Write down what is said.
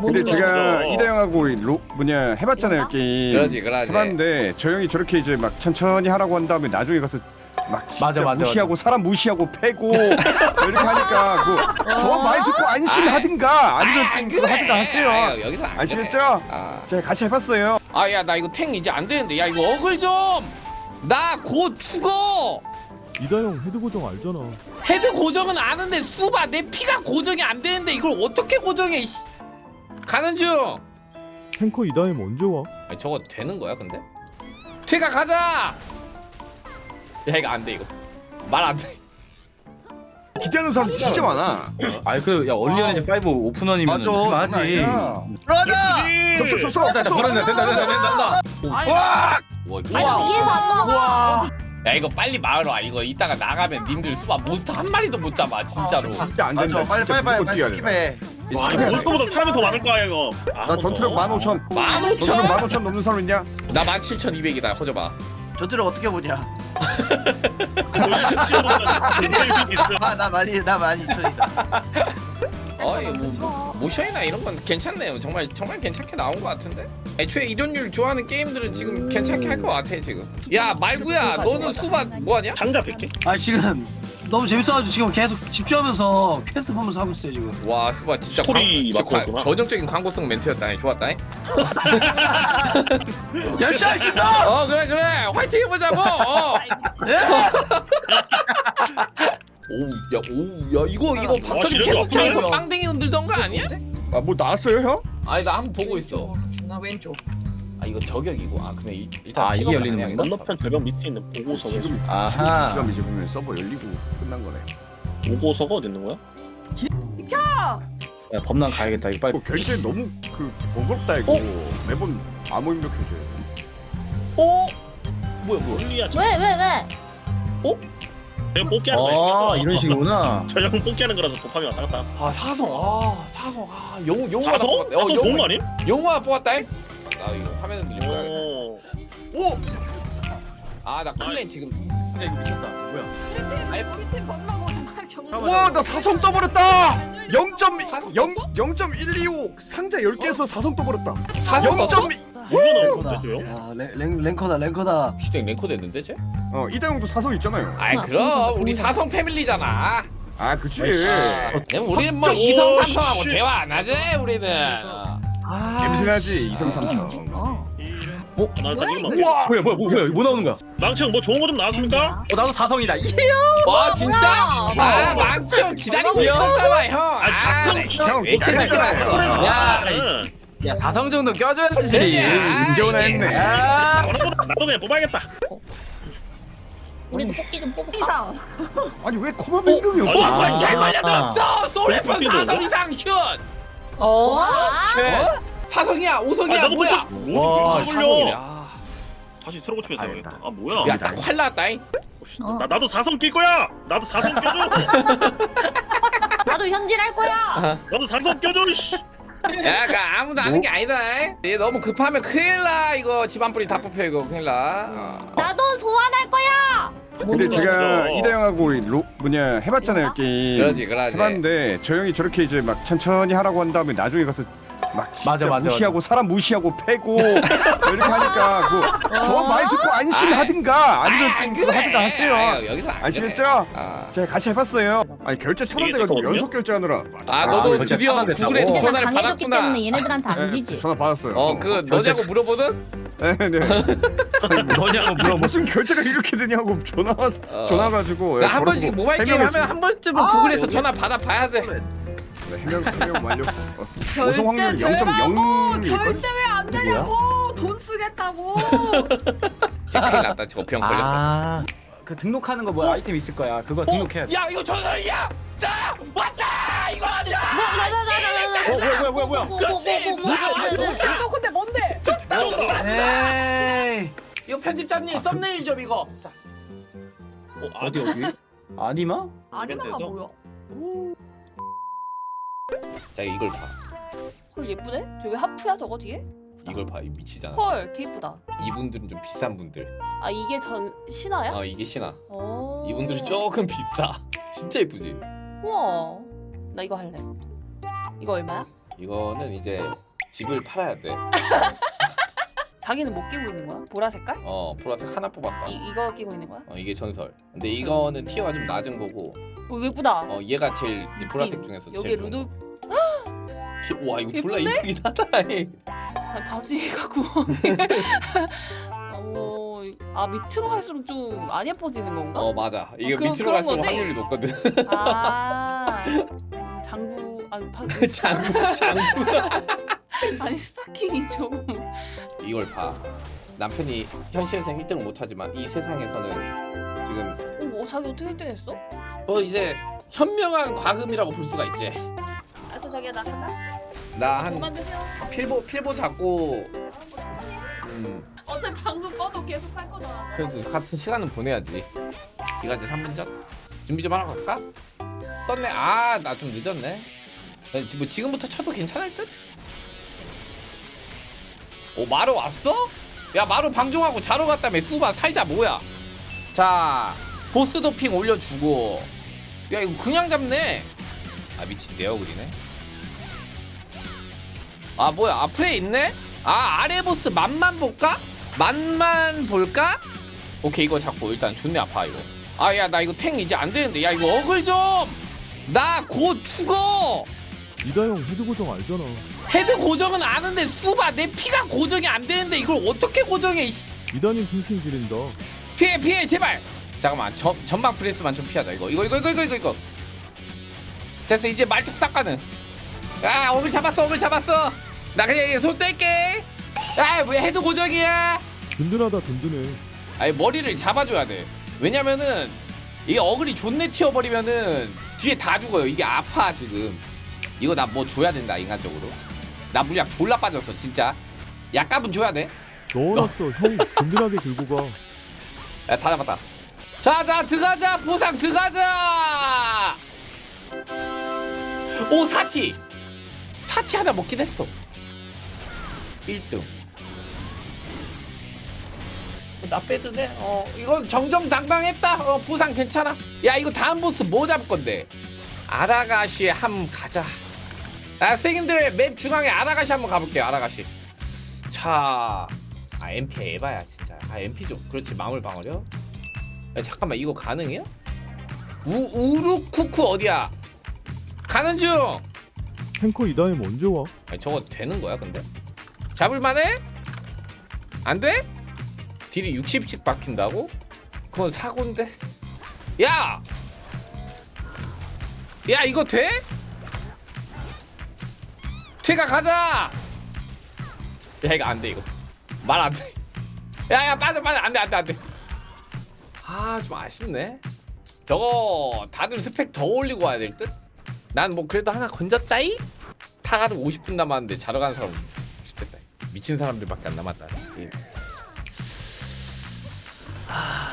근데 제가 어. 이대 형하고 로 뭐냐 해봤잖아요? 게임. 그러지 그러지 해봤는데 저 형이 저렇게 이제 막 천천히 하라고 한 다음에 나중에 가서 막 진짜 맞아, 맞아, 무시하고 사람 무시하고 패고 이렇게 하니까 그저 말 듣고 안심하든가 아니면 좀 그거 하든가 하세요. 아유, 여기서 안 아시겠죠? 그래. 아. 제가 같이 해봤어요. 아, 야, 나 이거 탱 이제 안 되는데. 야, 이거 어글 좀! 나 곧 죽어! 이다영 헤드 고정 알잖아. 헤드 고정은 아는데, 수바, 내 피가 고정이 안 되는데, 이걸 어떻게 고정해, 이- 가는 중! 탱커 이다영 언제 와? 아니, 저거 되는 거야, 근데? 퇴가 가자! 야, 이거 안 돼, 이거. 말 안 돼. 기대하는 사람 진짜 많아. 아니 그야 얼리언 이제 5 오픈원이면 맞아. 하지. 들어가자. 쏙쏙 쏙쏙. 됐다 됐다 버렸네 된다 된다 된다 된다. 와! 와, 이거. 아니 위에서 안 넘어가. 와. 야, 이거 빨리 마을 와. 이거 이따가 나가면 님들 수바 몬스터 한 마리도 못 잡아, 진짜로. 진짜 안 된다. 맞아. 빨리 진짜 빨리 빨리 무조건 빨리 뛰어야. 스킵해. 와 이거 몬스터보다 사람이 더 많을 거야 이거. 아, 나 전투력 15,000. 만 전투력 오천? 15,000 넘는 사람 있냐? 나 17,200이다, 허져봐. 저들을 어떻게 보냐? 있어. 아나 많이 나 많이 천이다. 어, 이거 뭐, 모션이나 이런 건 괜찮네요. 정말 정말 괜찮게 나온 것 같은데. 애초에 이론율 좋아하는 게임들은 지금 괜찮게 할 것 같아 지금. 야 말구야, 너는 수박 뭐하냐? 상자 100개? 아 지금 너무 재밌어가지고 지금 계속 집중하면서 퀘스트 보면서 하고 있어요 지금. 와 수박 진짜 스토리 광- 진짜 맞구나. 전형적인 광고성 멘트였다. 좋았다. 열심히 하겠습니다. 어 그래 그래 화이팅 해보자고. 어. 오야 오야 이거 이거 박터리 시력이 계속. 쳐서 빵댕이 흔들던 거 아니야? 아뭐 나왔어요 형? 아니 나 한번 보고 있어. 중나 왼쪽. 아 이거 저격이고 아 그러면 일- 일단 아, 이게 픽업을 열리는 안 해. 건가? 건너편 배경 밑에 있는 보고서가 있어. 지금 아하. 지금 이제 보면 서버 열리고 끝난 거네. 보고서가 어디 있는 거야? 야 범람 가야겠다 이거 빨리. 이거 결제 너무 그 번거롭다 이거. 어? 매번 암호 입력해줘. 어? 뭐야 뭐야? 홀리야 왜왜 왜? 내가 뽑기 하는 아 거야. 이런 식이구나. 저형 뽑기 하는 거라서 도파미 왔다 갔다. 아 사성 아 사성 아 영웅 영웅 사성? 어, 사성 좋은 거 아님? 영웅 하나 뽑았다잉. 나 이거 화면을 늘리고 가야겠다. 오. 오! 아 나 클랜 지금 근데 이거 미쳤다. 뭐야? 우리 팀 번만 정말 경고. 와, 나 사성 떠버렸다. 0.0 0.125 상자 10개에서 사성 떠버렸다. 사성 떴어? 0.2 이거 나왔어요? 야 랭, 랭, 랭커다 랭커다. 시댕 랭커 됐는데 쟤? 어, 이대형도 사성 있잖아요. 아이 그럼 우리 사성 패밀리잖아. 아, 그치. 그럼 우리는 뭐 오, 이성 삼성하고 씨. 대화 안 하지 우리는. 냄새나지 이성 삼성. 어. 나 일단 이거 막. 우와! 뭐야 뭐야 뭐야 뭐 나오는 거야? 망청 뭐 좋은 거 좀 나왔습니까? 어 나도 사성이다. 예. 와 진짜? 아 망쳐 기다리고 있었잖아 형. 아, 사성 나 형, 왜 이렇게 늦게. 왔어? 야, 야 사성 정도 껴줘야지. 진짜. 진지원화 했네. 아. 나도 나도 그냥 뽑아야겠다. 우리도 뽑기 좀 뽑을까? 아니 왜 코마 변경이 아니, 없어? 와, 아. 관계 걸려들었어! 솔레폰 뽑기도 사성? 이상 큐! 어? 사성이야, 오성이야, 나도 뭐야? 뭐 와, 와 사성이래. 홀려. 아. 다시 새로 고치겠어 알겠다. 아 뭐야? 야, 딱 활 나왔다잉. 나 나도 사성 낄 거야. 나도 사성 껴줘. 나도 현질할 거야. 나도 사성 껴줘. 씨. 야, 그 아무도 아는 게 아니다. 얘 너무 급하면 큰일 나. 이거 집안 뿌리 다 뽑혀 이거 큰일 나. 어. 나도 소환할 거야. 근데 제가 맞아. 이대형하고 로 뭐냐 해봤잖아요 게임. 그러지, 그러지. 해봤는데 저 형이 저렇게 이제 막 천천히 하라고 한 다음에 나중에 가서 막 진짜 맞아, 맞아, 무시하고 사람 무시하고 패고 이렇게 하니까 그저말 듣고 안심하든가 아니면 좀 하든가 하세요. 아유, 여기서 안 아시겠죠? 그래. 아. 제가 같이 해봤어요. 아니 결제 천원 이게 돼가지고 됐거든요? 연속 결제하느라. 아, 너도 진짜 드디어? 구글에서 전화를 때문에 받았구나. 얘네들한테 안 네, 지지. 전화 받았어요. 어, 그 너냐고 물어보든? 네, 네. 뭐냐고 물어보. 무슨 결제가 이렇게 되냐고 전화 왔 어. 전화 가지고 그러니까 한 번씩 모바일 게임 하면 한 번쯤은 아, 구글에서 여기- 전화 받아 봐야 돼. 해명 해명 완료. 어, 결제 확률 0.0 결제 왜 안 되냐고 돈 쓰겠다고 쟤 큰일 났다. 저병 걸렸다. 아. 그 등록하는 거 뭐 아이템 있을 거야. 그거 등록해야 돼. 야, 이거 전설이야. 자, 왔다. 이거. 어 뭐야 뭐야 뭐야 뭐야. 그렇지. 누가 너 근데 뭔데? 에이. 이거 편집자님 썸네일 좀 이거. 자, 어, 어디 어디? 아니마? 아니마가 뭐야? 자 이걸 봐. 헐 예쁘네? 저왜 하프야 저거 뒤에? 이걸 봐. 이 미치잖아. 헐 개 이쁘다 이분들은 좀 비싼 분들. 아 이게 전 신화야? 어, 이게 신화. 어 이분들은 조금 비싸. 진짜 이쁘지. 우와 나 이거 할래 이거 얼마야? 이거는 이제 집을 팔아야 돼. 자기는 못 끼고 있는 거야? 보라 색깔? 어 보라색 하나 뽑았어. 이 이거 끼고 있는 거야? 어 이게 전설. 근데 이거는 티어가 좀 낮은 거고. 어 예쁘다. 어 얘가 제일 이 보라색 중에서 여기 제일 좋은 루돌 거. 와 이거 졸라 예쁜데? 이쁘긴 하다. 아, 바지가 구멍이. 어, 아 밑으로 갈수록 좀 안 예뻐지는 건가? 어 맞아. 이게 그런- 밑으로 그런 갈수록 거지? 확률이 높거든. 아 음, 장구 아니 바, 장구 장구. 아니 스타킹이 좀. 이걸 봐. 남편이 현실에서 1등을 못하지만 이 세상에서는 지금 어, 어 자기 어떻게 1등 했어? 뭐 이제 현명한 과금이라고 볼 수가 있지. 알았어 자기야 나 하자. 나한 드세요. 필보 필보 잡고 음 어차피 방송 꺼도 계속 할 거잖아. 그래도 같은 시간은 보내야지. 이가 이제 3분 전 준비 좀 하러 갈까? 떴네. 아 나 좀 늦었네. 뭐 지금부터 쳐도 괜찮을 듯? 오 마루 왔어? 야 마루 방종하고 자러 갔다며 수바 살자 뭐야? 자 보스 도핑 올려주고 야 이거 그냥 잡네. 아 미친 내 얼굴이네. 아 뭐야 앞에 있네? 아 아래 보스 맛만 볼까? 맛만 볼까? 오케이 이거 잡고 일단 존내 아파 이거 아 야 나 이거 탱 이제 안 되는데 야 이거 어글 좀 나 곧 죽어 이다영 헤드 고정 알잖아. 헤드 고정은 아는데 수바 내 피가 고정이 안 되는데 이걸 어떻게 고정해 이 이다님 킹킹 지린다. 피해 피해 제발. 잠깐만 전, 전방 프레스만 좀 피하자 이거. 이거 이거 이거 이거 이거. 이거 됐어 이제 말뚝 싹 가는. 야 오늘 잡았어 오늘 잡았어. 나 그냥 손 뗄게. 아왜 헤드 고정이야. 든든하다 든든해. 아니 머리를 잡아줘야 돼. 왜냐면은 이게 어글이 존내 튀어버리면은 뒤에 다 죽어요. 이게 아파 지금. 이거 나 뭐 줘야 된다 인간적으로 나 물약 졸라 빠졌어 진짜 약값은 줘야 돼 넣어놨어. 형 든든하게 들고 가. 야, 다 잡았다. 자, 자, 들어가자. 보상 들어가자. 오, 사티. 사티 하나 먹긴 했어. 1등. 나 빼드네. 어, 이건 정정당당했다. 어, 보상 괜찮아. 야, 이거 다음 보스 뭐 잡을 건데? 아라가시 함 가자. 아, 선생님들 맵 중앙에 아라가시 한번 가볼게요. 아라가시. 자, 아 MP 에바야 진짜. 아 MP 좀 그렇지 마음을 방어려. 야 잠깐만 이거 가능해요? 우 우루쿠쿠 어디야? 가는 중. 탱커 이다임 언제 와? 아니 저거 되는 거야 근데? 잡을만해? 안 돼? 딜이 60씩 박힌다고? 그건 사고인데. 야! 야 이거 돼? 제가 가자! 야 이거 안돼 이거. 말 안돼. 야야 빠져 빠져. 안돼 안돼 안돼. 아 좀 아쉽네. 저거 다들 스펙 더 올리고 와야 될 듯? 난 뭐 그래도 하나 건졌다이? 타가도 50분 남았는데 자러 가는 사람 죽겠다. 미친 사람들밖에 안 남았다. 예. 아...